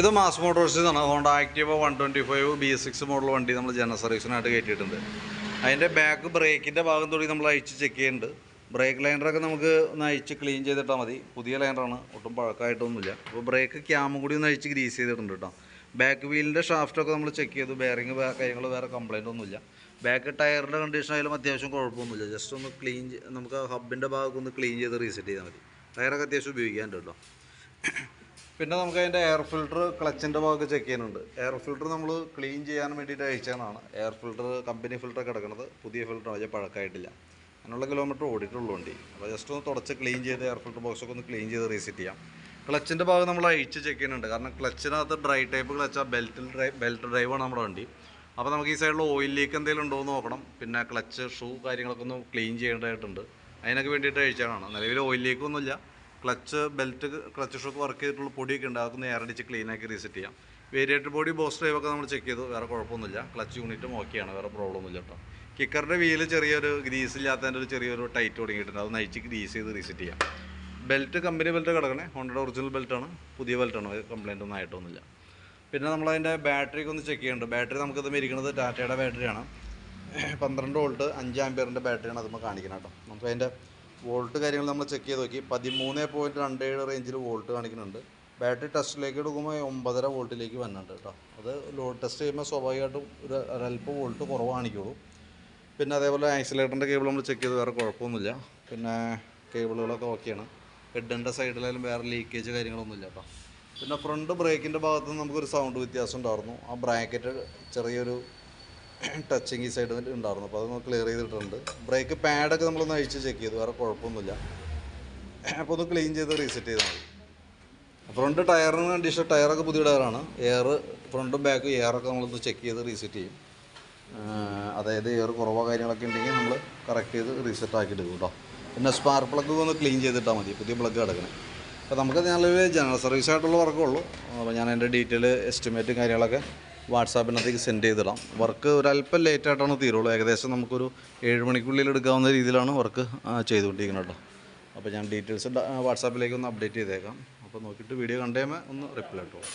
ഇത് മാസ് മോട്ടോഴ്സിൽ നിന്നാണ് Honda Activa one twenty five B six model വണ്ടി നമ്മൾ ജനറൽ സർവീസിനായിട്ട് കയറ്റിയിട്ടുണ്ട്. അതിന്റെ ബാക്ക് ബ്രേക്കിന്റെ ഭാഗം തുടങ്ങി നമ്മൾ അഴിച്ച് ചെക്ക് ചെയ്യുന്നുണ്ട്. ബ്രേക്ക് ലൈനറൊക്കെ നമുക്ക് ഒന്ന് അഴിച്ച് ക്ലീൻ ചെയ്തിട്ടാൽ മതി. പുതിയ ലൈനറാണ് ഒട്ടും പഴക്കമായിട്ടൊന്നുമില്ല. അപ്പോൾ ബ്രേക്ക് ക്യാമും കൂടി ഒന്ന് അഴിച്ച് ഗ്രീസ് ചെയ്തിട്ടുണ്ട് കേട്ടോ. ബാക്ക് വീലിന്റെ ഷാഫ്റ്റൊക്കെ നമ്മൾ ചെക്ക് ചെയ്തു. ബെയറിങ് കാര്യങ്ങൾ വേറെ കംപ്ലൈന്റ് ഒന്നുമില്ല. ബാക്ക് ടയറിന്റെ കണ്ടീഷൻ ആയാലും അത്യാവശ്യം കുഴപ്പമൊന്നുമില്ല. ജസ്റ്റ് ഒന്ന് ക്ലീൻ നമുക്ക് ഹബിന്റെ ഭാഗമൊക്കെ ഒന്ന് ക്ലീൻ ചെയ്ത് റീസെറ്റ് ചെയ്താൽ മതി. ടയറൊക്കെ അത്യാവശ്യം ഉപയോഗിക്കാനുണ്ട് കേട്ടോ. പിന്നെ നമുക്ക് അതിന്റെ എയർ ഫിൽട്ടർ ക്ലച്ചിന്റെ ഭാഗമൊക്കെ ചെക്ക് ചെയ്യാനുണ്ട് എയർ ഫിൽട്ടർ നമ്മൾ ക്ലീൻ ചെയ്യാൻ വേണ്ടിയിട്ട് അയച്ചതാണ്. എയർ ഫിൽട്ടർ കമ്പനി ഫിൽട്ടർ കിടക്കുന്നത് പുതിയ ഫിൽട്ടർ വലിയ പഴക്കമായിട്ടില്ല. അതിനുള്ള കിലോമീറ്റർ ഓടിയിട്ടുള്ളൂ വണ്ടി. അപ്പോൾ ജസ്റ്റ് ഒന്ന് തുടച്ച് ക്ലീൻ ചെയ്ത് എയർ ഫിൽട്ടർ ബോക്സ് ഒക്കെ ഒന്ന് ക്ലീൻ ചെയ്ത് റീസെറ്റ് ചെയ്യാം. ക്ലച്ചിന്റെ ഭാഗം നമ്മൾ അഴിച്ച് ചെക്ക് ചെയ്യുന്നുണ്ട്. കാരണം ക്ലച്ചിനകത്ത് ഡ്രൈ ടൈപ്പ് ക്ലച്ച് ബെൽറ്റിൽ ഡ്രൈവ് ബെൽറ്റ് ഡ്രൈവാണ് നമ്മുടെ വണ്ടി. അപ്പോൾ നമുക്ക് ഈ സൈഡിൽ ഓയിൽ ലീക്ക് എന്തെങ്കിലും ഉണ്ടോ എന്ന് നോക്കണം. പിന്നെ ക്ലച്ച് ഷൂ കാര്യങ്ങളൊക്കെ ഒന്ന് ക്ലീൻ ചെയ്യേണ്ടതായിട്ടുണ്ട്. അതിനൊക്കെ വേണ്ടിയിട്ട് അഴിച്ചാണ് നിലവിൽ oil ലീക്കൊന്നുമില്ല clutch belt clutch shock work ചെയ്തിട്ടുള്ള പൊടിയൊക്കെ ഉണ്ട് അതൊക്കെ നേരടിച്ച് ക്ലീൻ ആക്കി റീസെറ്റ് ചെയ്യാം. വേരിയേറ്റർ ബോഡി ബോസ് ഡ്രൈവ് ഒക്കെ നമ്മൾ ചെക്ക് ചെയ്തു. വേറെ കുഴപ്പമൊന്നുമില്ല. ക്ലച്ച് യൂണിറ്റും ഓക്കെയാണ് വേറെ പ്രോബ്ലം ഒന്നുമില്ല കേട്ടോ. കിക്കറിന്റെ വീൽ ചെറിയൊരു ഗ്രീസ് ഇല്ലാത്തതിന്റെ ഒരു ചെറിയൊരു ടൈറ്റ് തുടങ്ങിയിട്ടുണ്ട്. അത് നയിച്ച് ഗ്രീസ് ചെയ്ത് റീസെറ്റ് ചെയ്യാം. ബെൽറ്റ് കമ്പനി ബെൽറ്റ് കിടക്കണേ. ഹോണ്ടയുടെ ഒറിജിനൽ ബെൽറ്റാണ് പുതിയ ബെൽറ്റാണ് കംപ്ലൈന്റ് ഒന്നും ആയിട്ടൊന്നുമില്ല. പിന്നെ നമ്മളതിന്റെ ബാറ്ററിക്ക് ഒന്ന് ചെക്ക് ചെയ്യുന്നുണ്ട് ബാറ്ററി നമുക്കിത് ഇരിക്കുന്നത് ടാറ്റയുടെ ബാറ്ററിയാണ് പന്ത്രണ്ട് വോൾട്ട് അഞ്ച് ആംബിയറിന്റെ ബാറ്ററിയാണ് അതുമ്പോൾ കാണിക്കണം കേട്ടോ. നമുക്ക് അതിന്റെ വോൾട്ട് കാര്യങ്ങൾ നമ്മൾ ചെക്ക് ചെയ്ത് നോക്കി. പതിമൂന്ന് പോയിന്റ് രണ്ട് ഏഴ് റേഞ്ചിൽ വോൾട്ട് കാണിക്കുന്നുണ്ട്. ബാറ്ററി ടെസ്റ്റിലേക്ക് എടുക്കുമ്പോൾ ഒമ്പതര വോൾട്ടിലേക്ക് വന്നിട്ടുണ്ട് കേട്ടോ. അത് ലോഡ് ടെസ്റ്റ് ചെയ്യുമ്പോൾ സ്വാഭാവികമായിട്ടും ഒരു ഒരല്പം വോൾട്ട് കുറവ് കാണിക്കുള്ളൂ പിന്നെ അതേപോലെ ആക്സിലേറ്ററിന്റെ കേബിൾ നമ്മൾ ചെക്ക് ചെയ്ത് വേറെ കുഴപ്പമൊന്നുമില്ല. പിന്നെ കേബിളുകളൊക്കെ ഓക്കെയാണ് ഹെഡിന്റെ സൈഡിലായാലും വേറെ ലീക്കേജ് കാര്യങ്ങളൊന്നുമില്ല കേട്ടോ. പിന്നെ ഫ്രണ്ട് ബ്രേക്കിന്റെ ഭാഗത്ത് നമുക്കൊരു സൗണ്ട് വ്യത്യാസം ഉണ്ടായിരുന്നു. ആ ബ്രാക്കറ്റ് ചെറിയൊരു ടച്ചിങ് ഈ സൈഡിൽ ഉണ്ടായിരുന്നു. അപ്പോൾ അത് അതൊന്ന് ക്ലിയർ ചെയ്തിട്ടുണ്ട്. ബ്രേക്ക് പാഡൊക്കെ നമ്മളൊന്ന് അഴിച്ച് ചെക്ക് ചെയ്തു. വേറെ കുഴപ്പമൊന്നുമില്ല. അപ്പോൾ ഒന്ന് ക്ലീൻ ചെയ്ത് റീസെറ്റ് ചെയ്താൽ മതി. ഫ്രണ്ട് ടയറിന് കണ്ടീഷൻ ടയറൊക്കെ പുതിയ ടയറാണ് എയർ ഫ്രണ്ടും ബാക്കും എയറൊക്കെ നമ്മളൊന്ന് ചെക്ക് ചെയ്ത് റീസെറ്റ് ചെയ്യും. അതായത് എയർ കുറവോ കാര്യങ്ങളൊക്കെ ഉണ്ടെങ്കിൽ നമ്മൾ കറക്റ്റ് ചെയ്ത് റീസെറ്റ് ആക്കി എടുക്കും കേട്ടോ പിന്നെ സ്പാർക്ക് പ്ലഗ് ഒന്ന് ക്ലീൻ ചെയ്തിട്ടാൽ മതി. പുതിയ പ്ലഗ് കിടക്കണേ. അപ്പോൾ നമുക്ക് നല്ലൊരു ജനറൽ സർവീസ് ആയിട്ടുള്ള വർക്കുള്ളൂ അപ്പോൾ ഞാൻ എന്റെ ഡീറ്റെയിൽ എസ്റ്റിമേറ്റും കാര്യങ്ങളൊക്കെ വാട്സാപ്പിനകത്തേക്ക് സെൻഡ് ചെയ്തിടാം. വർക്ക് ഒരല്പം ലേറ്റ് ആയിട്ടാണ് തീരുള്ളൂ. ഏകദേശം നമുക്കൊരു ഏഴ് മണിക്കുള്ളിൽ എടുക്കാവുന്ന രീതിയിലാണ് വർക്ക് ചെയ്തുകൊണ്ടിരിക്കുന്നത് കേട്ടോ. അപ്പോൾ ഞാൻ ഡീറ്റെയിൽസ് വാട്സാപ്പിലേക്ക് ഒന്ന് അപ്ഡേറ്റ് ചെയ്തേക്കാം. അപ്പോൾ നോക്കിയിട്ട് വീഡിയോ കണ്ടേമേ ഒന്ന് റിപ്ലൈ ഇട്ടോളാം.